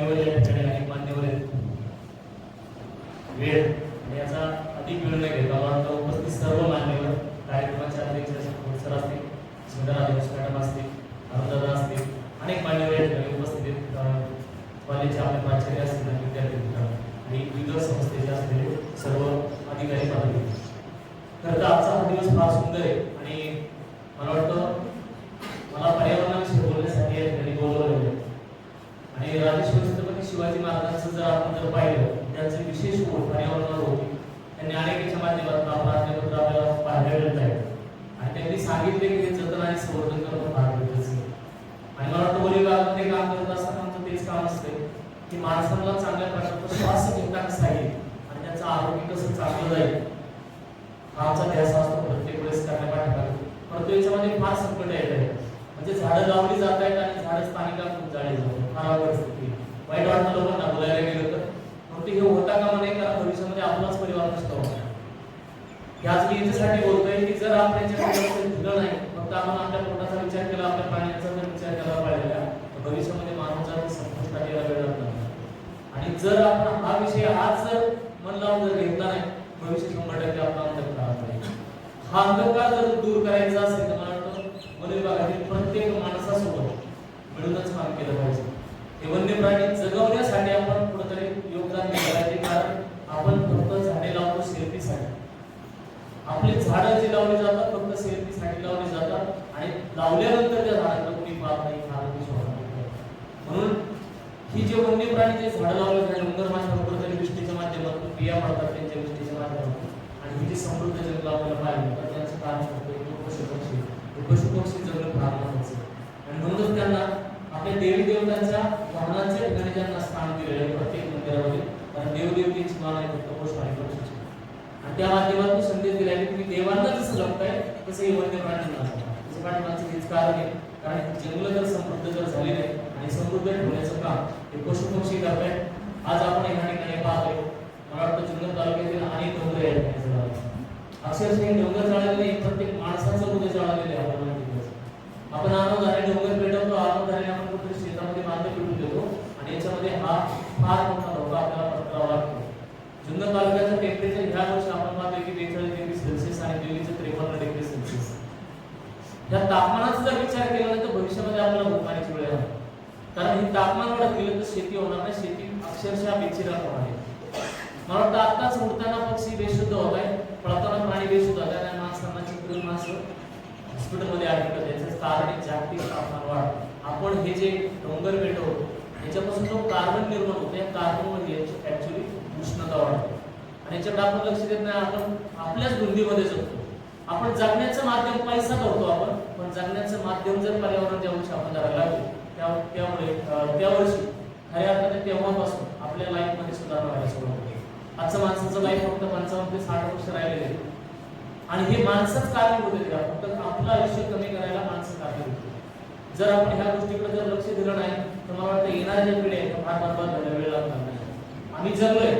मान्यवर या ठिकाणी अनेक मान्यवर वेळ याचा अधिक वेळ न घेता मला उपस्थित सर्व मान्यवर कार्यक्रमाचे अध्यक्ष सर असतील सुंदर अध्यक्ष मॅडम असतील अरुणदादा असतील अनेक मान्यवर या ठिकाणी उपस्थित कॉलेजचे आपले प्राचार्य असतील आणि विद्यार्थी मित्र आणि विविध संस्थेचे असलेले सर्व अधिकारी पाहतील खरं तर आजचा हा दिवस फार सुंदर आहे आणि मला वाटतं मला पर्यावरणाविषयी बोलण्यासाठी या ठिकाणी बोलवलेलं आहे आणि राजेश्वर छत्रपती शिवाजी महाराजांचं जर आपण जर पाहिलं त्यांचे विशेष ओढ पर्यावरणावर होती त्यांनी अनेकांच्या माध्यमातून आपलं आज्ञापत्र आपल्याला पाहायला मिळत आहे आणि त्यांनी सांगितले की ते जतन आणि संवर्धन करणं फार गरजेचं आहे आणि मला वाटतं काम करत असताना आमचं तेच काम असते की माणसाला चांगल्या प्रकारचा श्वास घेता कसा येईल आणि त्याचं आरोग्य कसं चांगलं जाईल हा आमचा ध्यास असतो प्रत्येक वेळेस करण्यापाठी परंतु याच्यामध्ये फार संकट येत आहे म्हणजे झाडं लावली जात आहेत आणि झाडं स्थानिका खूप जाळी जातात फार वाईट वाटतं लोकांना बोलायला गेलं तर. परंतु हे होता का म्हणे का भविष्यामध्ये आपलाच परिवार नसतो याच मी याच्यासाठी बोलतोय की जर आपण याच्याकडे दिलं नाही फक्त आपण आपल्या पोटाचा विचार केला आपल्या प्राण्यांचा विचार केला पाहिजे. भविष्यामध्ये मानवाचा संपुष्टात यायला वेळ लागणार नाही. आणि जर आपण हा विषय आज जर मन लावून जर घेतला नाही भविष्य शंभर टक्के आपला अंधकार नाही हा अंधकार जर दूर करायचा असेल तर मला वाटतं वन विभागातील प्रत्येक माणसासोबत मिळूनच काम केलं पाहिजे हे वन्य प्राणी जगवण्यासाठी आपण कुठेतरी योगदान दिलं पाहिजे कारण आपण फक्त झाडे लावतो शेतीसाठी आपली झाडं जी लावली जातात फक्त शेतीसाठी लावली जातात आणि लावल्यानंतर त्या झाडांना कोणी पाहत नाही खात नाही शोधत नाही. म्हणून ही जे वन्य प्राणी जे झाडं लावले जातात डोंगर माझ्या कुठेतरी वृष्टीच्या माध्यमातून बिया पडतात त्यांच्या वृष्टीच्या माध्यमातून आणि ही जी समृद्ध जंगल आपल्याला पाहायला मिळतात त्यांचं कारण होतं एक पशुपक्षी हे पशुपक्षी जगणं फार महत्वाचं आणि म्हणूनच त्यांना आपल्या देवी देवतांच्या वाहनांच्या ठिकाणी त्यांना स्थान दिलेलं आहे प्रत्येक मंदिरामध्ये. कारण देवदेवतेची मान आहे फक्त पशु आणि पक्षीची. आणि त्या माध्यमातून संदेश दिला की तुम्ही देवांना जसं जपताय तसं हे वन्य प्राण्यांना तसं प्राण्यांचं हेच कारण आहे. कारण जंगल जर समृद्ध जर झाले नाही आणि समृद्ध ठेवण्याचं काम हे पशुपक्षी करतायत आज आपण या ठिकाणी पाहतोय. मला वाटतं जुन्नर तालुक्यातील अनेक डोंगरे आहेत. अक्षरशः हे डोंगर जळालेले नाही, प्रत्येक माणसाचं हृदय जळालेलं आपण आपल्याला माहिती आहे. आपण आनंदाने डोंगर पेटवतो आनंदाने आपण कुठेतरी शेतामध्ये बांधे पिटून देतो आणि याच्यामध्ये हा फार मोठा धोका आपल्याला पत्करावा लागतो. जुन्नर तालुक्याचं टेम्परेचर ह्या वर्षी आपण पाहतो की बेचाळीस डिग्री सेल्सिअस आणि दिल्लीचं त्रेपन्न डिग्री सेल्सिअस. या तापमानाचा जर विचार केला तर भविष्यामध्ये आपल्याला भूकमारीची वेळ आहे. कारण हे तापमान वाढत गेलं तर शेती होणार नाही शेती अक्षरशः बेचिराग होणार आहे. मला वाटतं उडताना पक्षी बेशुद्ध होत आहे. पळताना प्राणी बेशुद्ध होत आहे. आणि माणसांना चित्र माणसं हॉस्पिटलमध्ये ऍडमिट होते याचं कारण जागतिक तापमान वाढ. आपण हे जे डोंगर पेटवतो याच्यापासून जो कार्बन निर्माण होतो या कार्बनमध्ये ऍक्च्युली उष्णता वाढते. आणि याच्याकडे आपण लक्ष देत नाही. आपण आपल्याच धुंदीमध्ये जगतो. आपण जगण्याचं माध्यम पैसा करतो आपण पण जगण्याचं माध्यम जर पर्यावरण ज्या वर्षी आपण करायला लागलो त्या त्यामुळे त्यावर्षी त्या वर्षी खऱ्या अर्थाने तेव्हापासून आपल्या लाईफमध्ये सुधारणा व्हायला सुरुवात आजचं माणसाचं लाईफ फक्त पंचावन्न ते साठ वर्ष राहिलेले आहे आणि हे माणसंच कारणीभूत आहेत का फक्त आपलं आयुष्य कमी करायला माणसं कारणीभूत होते जर आपण ह्या गोष्टीकडे जर लक्ष दिलं नाही तर मला वाटतं येणाऱ्या ज्या पिढ्या आहेत फार बरबाद झाल्या वेळ लागणार नाही. आम्ही जगलोय.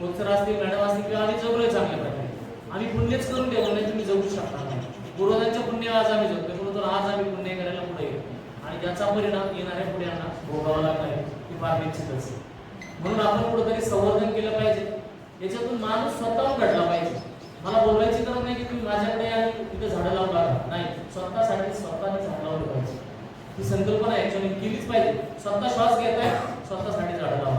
कोचर असतील मॅडम असतील किंवा आम्ही जगलोय चांगल्या प्रकारे. आम्ही पुण्यच करून ठेवलं नाही तुम्ही जगू शकणार नाही. पूर्वजांच्या पुण्य आज आम्ही जगतोय म्हणून आज आम्ही पुण्य करायला पुढे येतो आणि त्याचा परिणाम येणाऱ्या पुढ्यांना भोगावा लागणार आहे ती फार निश्चितच आहे. म्हणून आपण कुठेतरी संवर्धन केलं पाहिजे. याच्यातून माणूस स्वतःहून घडला पाहिजे. मला बोलायची गरज नाही की तुम्ही माझ्याकडे या आणि तिथे झाडं लावू नाही स्वतःसाठी स्वतःने झाड लावलं पाहिजे. ही संकल्पना ऍक्च्युअली केलीच पाहिजे. स्वतः श्वास घेताय स्वतःसाठी झाडं लावा.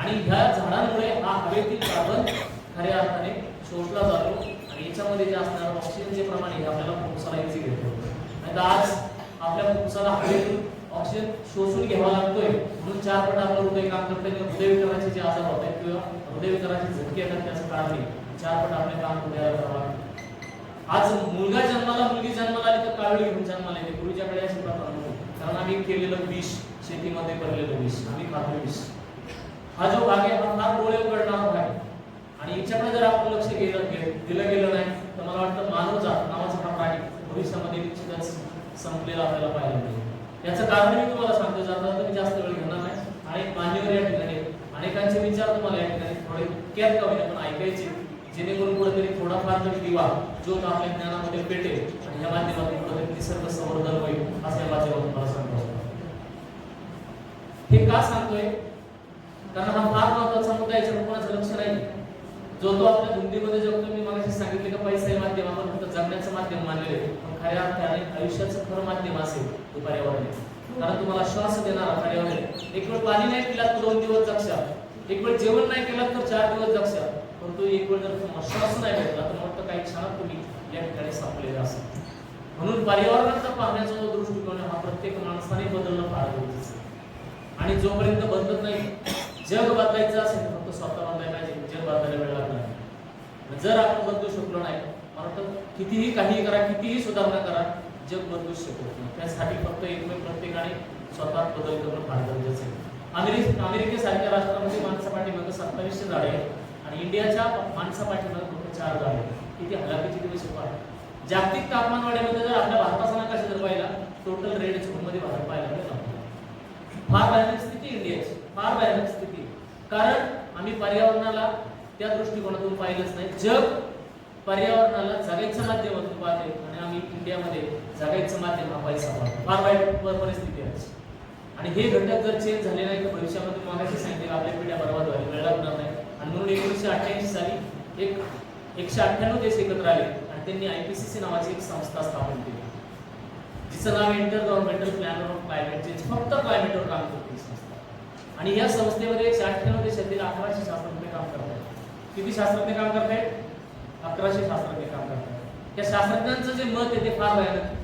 आणि ह्या झाडांमुळे हा हवेतील कार्बन खऱ्या अर्थाने शोषला जातो आणि याच्यामध्ये जे असणारं ऑक्सिजनचे प्रमाण हे आपल्याला फुफ्साला इझी घेतो. नाही तर आज आपल्या फुफ्साला हवेतून ऑक्सिजन शोषून घ्यावा लागतो. चार पट आपलं हृदय काम करते किंवा हृदयविकाराचे जे आजार होत आहेत किंवा हृदयविकाराचे झटके येतात त्याचं कारण नाही चार पट आपले काम हृदयाला करावं लागतं आज मुलगा जन्माला मुलगी जन्माला आली तर कावळी घेऊन जन्माला येते. पूर्वीच्याकडे अशी प्रथा नव्हती. कारण आम्ही केलेलं विष शेतीमध्ये भरलेलं विष आम्ही खातो विष. हा जो भाग आहे हा फार डोळे उघडणारा भाग आहे. आणि याच्याकडे जर आपण लक्ष गेलं दिलं गेलं नाही तर मला वाटतं मानवजात नावाचा हा प्राणी भविष्यामध्ये निश्चितच संपलेला आपल्याला पाहायला मिळेल. याचं कारण मी तुम्हाला सांगतो जाता तुम्ही जास्त वेळ घेणार अनेक मान्यवर या ठिकाणी अनेकांचे विचार तुम्हाला या ठिकाणी थोडे इतक्यात कमी आपण ऐकायचे. जेणेकरून कुठेतरी थोडाफार तरी दिवा जो तो आपल्या ज्ञानामध्ये पेटेल आणि या माध्यमातून कुठेतरी निसर्ग संवर्धन होईल असं या माध्यमातून मला सांगतो हे का सांगतोय? कारण हा फार महत्त्वाचा मुद्दा आहे, याच्यावर कोणाचं लक्ष नाही. जो तो आपल्या धुंदीमध्ये जगतो मी मला सांगितले का पैसा हे माध्यम आपण फक्त जगण्याचं माध्यम मानलेलं आहे. पण खऱ्या अर्थाने आयुष्याचं खरं माध्यम असेल तो पर्यावरण कारण तुम्हाला श्वास देणारा पर्यावरण एक वेळ पाणी नाही पिलात तर दोन दिवस जगशा. एक वेळ जेवण नाही केलं तर चार दिवस जगशा. परंतु एक वेळ जर श्वास नाही भेटला तर फक्त काही क्षणात तुम्ही या ठिकाणी सापडलेला असाल. म्हणून पर्यावरणाचा पाहण्याचा जो दृष्टिकोन हा प्रत्येक माणसाने बदलणं फार गरजेचं आणि जोपर्यंत बदलत नाही जग बदलायचं असेल तर फक्त स्वतः बदलायला पाहिजे जग बदलायला वेळ लागणार नाही. जर आपण बदलू शकलो नाही मला वाटतं कितीही काही करा कितीही सुधारणा करा जग बदलू शकत नाही. त्यासाठी फक्त एकमेव प्रत्येकाने स्वतः बदल करणं फार गरजेचं आहे. अमेरिक अमेरिकेसारख्या राष्ट्रामध्ये माणसा पाठीमागं सत्तावीसशे झाडे आहेत आणि इंडियाच्या माणसा पाठीमागं फक्त चार झाडे किती हलाखीची दिवस आहे जागतिक तापमान वाढीमध्ये जर आपल्या भारताचा नकाशा जर पाहिला टोटल रेड झोनमध्ये भारत पाहायला मिळेल फार भयानक स्थिती इंडियाची. फार भयानक स्थिती कारण आम्ही पर्यावरणाला त्या दृष्टिकोनातून पाहिलंच नाही. जग पर्यावरणाला जगायचं माध्यमातून पाहते आणि आम्ही इंडियामध्ये जगायचं माध्यम हा पैसा फार वाईट परिस्थिती आहे. आणि हे घटक जर चेंज झाले नाही तर भविष्यामध्ये मागाशी सांगितलं आपल्या पिढ्या बर्बाद व्हायला वेळ लागणार नाही. आणि म्हणून एकोणीसशे अठ्ठ्याऐंशी साली एक एकशे अठ्ठ्याण्णव देश एकत्र आले आणि त्यांनी आयपीसीसी नावाची एक संस्था स्थापन केली. जिचं नाव intergovernmental plan of climate change फक्त क्लायमेटवर काम करते ही संस्था. आणि या संस्थेमध्ये एकशे अठ्ठ्याण्णव देशातील अकराशे शास्त्रज्ञ काम करतात किती शास्त्रज्ञ काम करतायत? अकराशे शास्त्रज्ञ काम करतात. त्या शास्त्रज्ञांचं जे मत आहे ते फार भयानक आहे.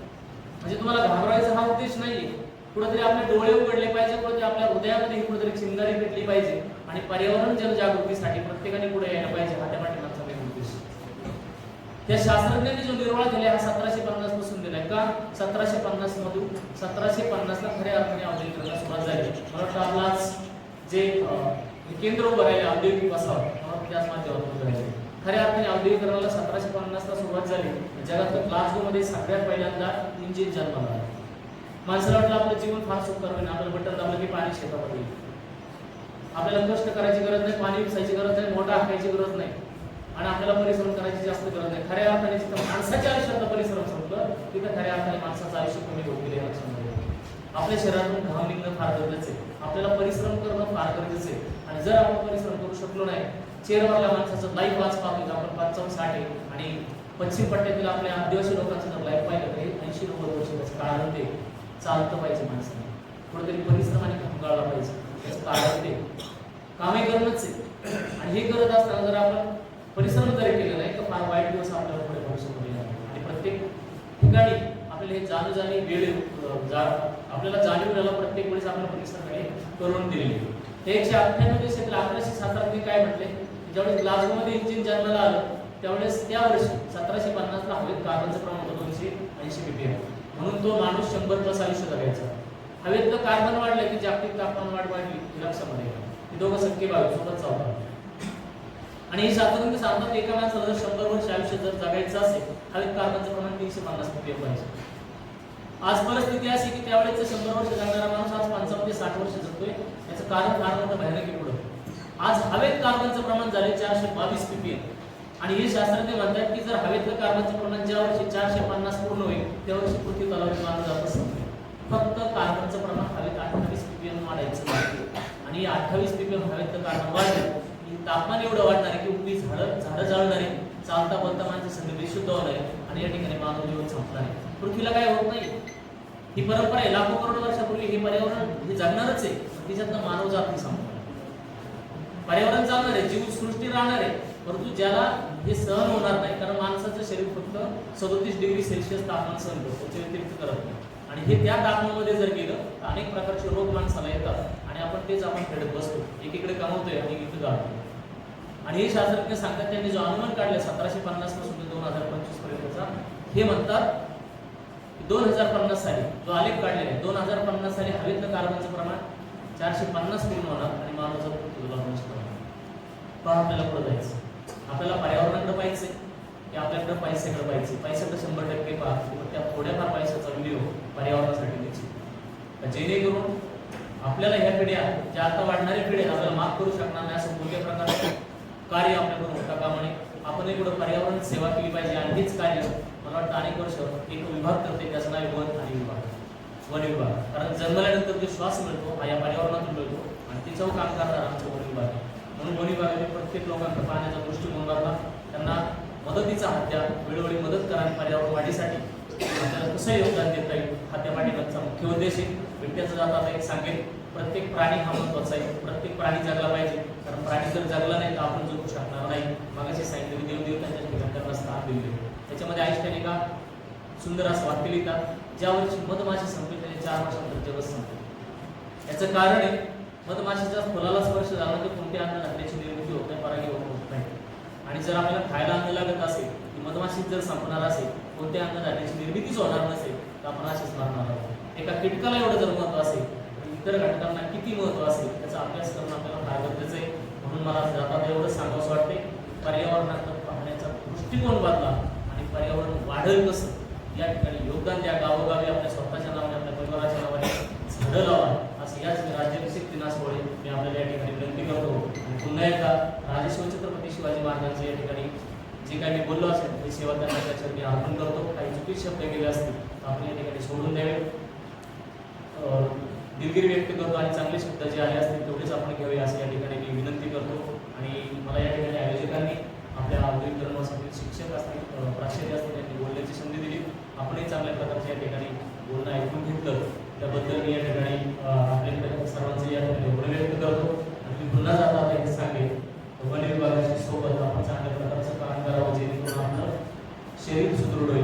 म्हणजे तुम्हाला घाबरायचा हा उद्देश नाही कुठेतरी आपले डोळे उघडले पाहिजे कुठेतरी आपल्या हृदयामध्ये ही कुठेतरी चिंगारी भेटली पाहिजे आणि पर्यावरण जनजागृतीसाठी प्रत्येकाने पुढे यायला पाहिजे हा त्या पाठीमागचा मेन उद्देश त्या शास्त्रज्ञांनी जो निर्वाळ केला हा सतराशे पन्नासपासून दिलाय का? सतराशे पन्नास मधून सतराशे पन्नास ला खऱ्या अर्थाने औद्योगिकरणाला सुरुवात झाली. मला वाटतं जे केंद्र उभं राहिले औद्योगिक वसाहत मला वाटतं त्याच माध्यमातून राहिले खऱ्या अर्थाने औद्योगिकरणाला सतराशे पन्नासला सुरुवात झाली. जगात ग्लासगो मध्ये सगळ्यात पहिल्यांदा इंजिन जन्माला माणसाला वाटलं आपलं जीवन फार सुखकर होईल आपलं बटन दाबलं की पाणी शेतामध्ये आपल्याला कष्ट करायची गरज नाही पाणी विसायची गरज नाही मोठा हाकायची गरज नाही. आणि आपल्याला परिश्रम करायची जास्त गरज नाही. खऱ्या अर्थाने जिथं माणसाच्या आयुष्यात परिश्रम संपलं तिथं खऱ्या अर्थाने माणसाचं आयुष्य कमी होत गेले आपल्या शरीरातून घाम निघणं फार गरजेचं आहे. आपल्याला परिश्रम करणं फार गरजेचं आहे. आणि जर आपण परिश्रम करू शकलो नाही चेअरवरल्या माणसाचं लाईफ वाच पाहतो आपण. पंचावन्न साठ आहे. आणि पश्चिम पट्ट्यातील आपल्या आदिवासी लोकांचं जर लाईफ पाहिलं तरी ऐंशी नव्वद वर्षाचं कारण ते चालतं पाहिजे माणसाने कुठेतरी परिश्रम आणि घाम पाहिजे. त्याचं कारण ते कामे करणंच आहे. आणि हे करत असताना जर आपण परिश्रम जरी केले नाही तर फार वाईट दिवस आपल्याला पुढे भविष्यामध्ये आणि प्रत्येक ठिकाणी आपल्याला हे जाणू जाणी वेळ जा आपल्याला जाणीव व्हायला प्रत्येक वेळेस आपल्या परिसराकडे करून दिलेली. हे एकशे अठ्ठ्याण्णव देशातील अकराशे शास्त्रज्ञ काय म्हटले? ज्यावेळेस ग्लासगोमध्ये इंजिन जन्माला आलं त्यावेळेस त्या वर्षी सतराशे पन्नासला हवेत कार्बनचं प्रमाण होतं दोनशे ऐंशी पीपीएम म्हणून तो माणूस शंभर प्लस आयुष्य जगायचा. हवेतलं कार्बन वाढलं की जागतिक तापमान वाढ वाढली ही लक्षामध्ये हे दोघं सख्खे बावीस सोबत चालतात आणि हे शास्त्रज्ञ सांगतात एका माणसाला जर शंभर वर्ष आयुष्य जर जगायचं असेल हवेत कार्बनचं प्रमाण तीनशे पन्नास पीपीएम पाहिजे. आज परिस्थिती अशी की त्यावेळेस शंभर वर्ष जगणारा माणूस आज पंचावन्न ते साठ वर्ष जगतोय. याचं कारण फार मोठं भयानक आहे पुढं. आज हवेत कार्बनचं प्रमाण झाले चारशे बावीस पीपीएम. आणि हे शास्त्रज्ञ म्हणतात की जर हवेतलं कार्बनचं प्रमाण ज्या वर्षी चारशे पन्नास पूर्ण होईल त्या वर्षी पृथ्वी तलावर मान जात संपेल फक्त कार्बनचं प्रमाण हवेत अठ्ठावीस पीपीएम वाढायचं आहे आणि अठ्ठावीस पीपीएम हवेतलं कार्बन वाढलं की तापमान एवढं वाढणार आहे की उभी झाडं झाडं जळणार आहे चालता बोलता माणसं सगळे बेशुद्ध होणार आहे आणि या ठिकाणी मानव जीवन संपणार. आहे पृथ्वीला काय होत नाही ही परंपरा आहे. लाखो करोड वर्षापूर्वी हे पर्यावरण हे जगणारच आहे. तिच्यातनं मानव जात नाही संपणार पर्यावरण चालणार आहे जीवसृष्टी राहणार आहे. परंतु ज्याला हे सहन होणार नाही कारण माणसाचं शरीर फक्त सदोतीस डिग्री सेल्सिअस तापमान सहन करतो त्याच्या व्यतिरिक्त करत नाही. आणि हे त्या तापमानामध्ये जर गेलं तर अनेक प्रकारचे रोग माणसाला येतात. आणि आपण तेच आपण फेडत बसतो. एकीकडे कमवतोय आणि इकडे गाळतोय. आणि हे शास्त्रज्ञ सांगतात त्यांनी जो अनुमान काढला सतराशे पन्नासपासून ते दोन हजार पंचवीस पर्यंतचा हे म्हणतात दोन हजार पन्नास साली जो आलेख काढलेला आहे दोन हजार पन्नास साली हवेतलं कार्बनचं प्रमाण चारशे पन्नास किलो होणार आणि मानवाचा पृथ्वीला पण आपल्याला पुढे जायचं. आपल्याला पर्यावरणाकडे पाहिजे की आपल्याकडे पैशाकडे पाहिजे पैशाकडे शंभर टक्के पाहतो त्या थोड्याफार पैशाचा विनियोग पर्यावरणासाठी द्यायची. जेणेकरून आपल्याला ह्या पिढ्या ज्या आता वाढणाऱ्या पिढ्या आपल्याला माफ करू शकणार नाही असं मूल्य प्रकारचं कार्य आपल्याकडून होता कामा आपण एक पर्यावरण सेवा केली पाहिजे आणि हेच कार्य मला वाटतं अनेक वर्ष एक विभाग करते त्याचं नाव वन आणि विभाग. वन विभाग. कारण जन्मल्यानंतर जो श्वास मिळतो हा या पर्यावरणातून मिळतो. आणि तिच्यावर काम करणार आमचं वन विभाग आहे. म्हणून वन विभागाने प्रत्येक लोकांकडे पाण्याचा दृष्टिकोन बदला त्यांना मदतीचा हात द्या वेळोवेळी मदत करा आणि पर्यावरण वाढीसाठी आपल्याला कसं योगदान देता येईल हा त्या पाठीमागचा मुख्य उद्देश आहे. बिबट्याचं जाता आता एक सांगेल प्रत्येक प्राणी हा महत्त्वाचा आहे. प्रत्येक प्राणी जगला पाहिजे. कारण प्राणी जर जगला नाही तर आपण जगू शकणार नाही. मागाशी सांगितलं की देवदेवतांच्या ठिकाणी त्यांना स्थान दिले त्याच्यामध्ये आयुष्याने का सुंदर असं वाक्य लिहितात ज्या वर्षी मधमाशी संपली त्याने चार वर्षानंतर जगत संपले. याचं कारण आहे मधमाशीच्या फुलाला स्पर्श झाला तर कोणते अन्न धान्याची निर्मिती होत नाही परागीभवन होत नाही. आणि जर आपल्याला खायला अन्न लागत असेल की मधमाशी जर संपणार असेल कोणते अन्न धान्याची निर्मितीच होणार नसेल तर आपण असेच मारणार आहोत. एका कीटकाला एवढं जर महत्त्व असेल तर इतर घटकांना किती महत्त्व असेल त्याचा अभ्यास करणं आपल्याला फार गरजेचं आहे. म्हणून मला जाता एवढं सांगावंसं वाटते पर्यावरणाकडे पाहण्याचा दृष्टिकोन बदला आणि पर्यावरण वाढेल कसं या ठिकाणी योगदान द्या. गावोगावी आपल्या स्वतःच्या नावाने आपल्या परिवाराच्या नावाने झाडं लावा. याच राज्याभिषेक दिनासमुळे मी आपल्याला या ठिकाणी विनंती करतो. पुन्हा एकदा राजेश्वर छत्रपती शिवाजी महाराजांचे या ठिकाणी जे काही मी बोललो असेल ते सेवा त्यांना त्याच्यावर मी अर्पण करतो. काही चुकीचे शब्द गेले असतील तर आपण या ठिकाणी सोडून द्यावे. दिलगिरी व्यक्त करतो आणि चांगले शब्द जे आले असतील तेवढेच आपण घ्यावे असं या ठिकाणी मी विनंती करतो. आणि मला या ठिकाणी आयोजकांनी आपल्या आधुनिक धर्मासाठी शिक्षक असतील प्राचार्य असतील यांनी बोलण्याची संधी दिली. आपणही चांगल्या प्रकारचे या ठिकाणी बोलणं ऐकून घेतलं. त्याबद्दल मी या ठिकाणी आपल्या सर्वांचे या ठिकाणी व्यक्त करतो. आणि मी पुन्हा जाता आता हे सांगेन वन विभागाच्या सोबत आपण चांगल्या प्रकारचं काम करावं जेणेकरून आपलं शरीर सुदृढ होईल.